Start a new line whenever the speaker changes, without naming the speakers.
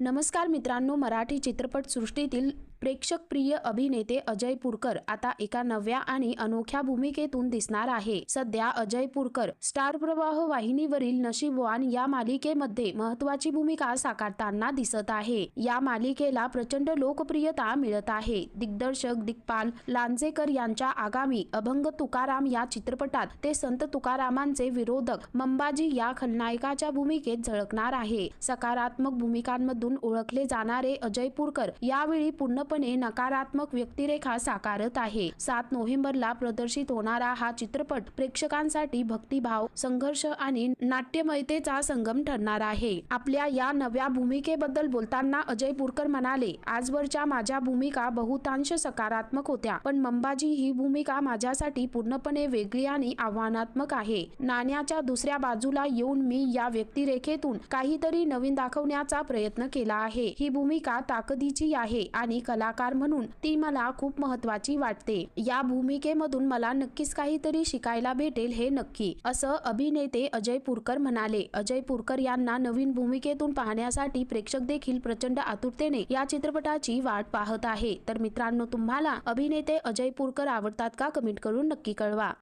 नमस्कार मित्रांनो मराठी चित्रपटसृष्टीतील प्रेक्षकप्रिय प्रेक्षक प्रिय अभिनेते अजय पुरकर आता एका नव्या आणि अनोख्या भूमिकेतून दिसणार आहे. सध्या अजय पुरकर स्टार प्रवाह वाहिनीवरील नशीबवान या मालिकेमध्ये महत्वाची भूमिका साकारताना दिसत आहे. या मालिकेला प्रचंड लोकप्रियता मिळत आहे. दिग्दर्शक दिग्पाल लांजेकर यांच्या आगामी अभंग तुकाराम या चित्रपटात ते संत तुकारामांचे विरोधक मंबाजी या खलनायकाच्या भूमिकेत झळकणार आहे. सकारात्मक भूमिकांमधून ओळखले जाणारे अजय पुरकर यावेळी पूर्णपणे नकारात्मक व्यक्तिरेखा साकारत आहे. सात नोव्हेंबरला प्रदर्शित होणारा हा चित्रपट प्रेक्षकांसाठी भक्तिभाव संघर्ष आणि नाट्यमयतेचा संगम ठरणार आहे. आपल्या या नव्या भूमिकेबद्दल बोलताना अजय पुरकर म्हणाले आजवरच्या माझ्या भूमिका बहुतांश सकारात्मक होत्या पण मंबाजी ही भूमिका माझ्यासाठी पूर्णपणे वेगळी आणि आव्हानात्मक आहे. नाण्याच्या दुसऱ्या बाजूला येऊन मी या व्यक्तिरेखेतून काहीतरी नवीन दाखवण्याचा प्रयत्न केला आहे. ही भूमिका ताकदीची आहे आणि कलाकार म्हणून ती मला खूप महत्वाची वाटते. या भूमिकेमधून मला नक्कीच काहीतरी शिकायला भेटेल हे नक्की. असं अभिनेते अजय पुरकर म्हणाले. अजय पुरकर यांना नवीन भूमिकेतून पाहण्यासाठी प्रेक्षक देखील प्रचंड आतुरतेने या चित्रपटाची वाट पाहत आहे. तर मित्रांनो तुम्हाला अभिनेते अजय पुरकर आवडतात का? कमेंट करून नक्की कळवा.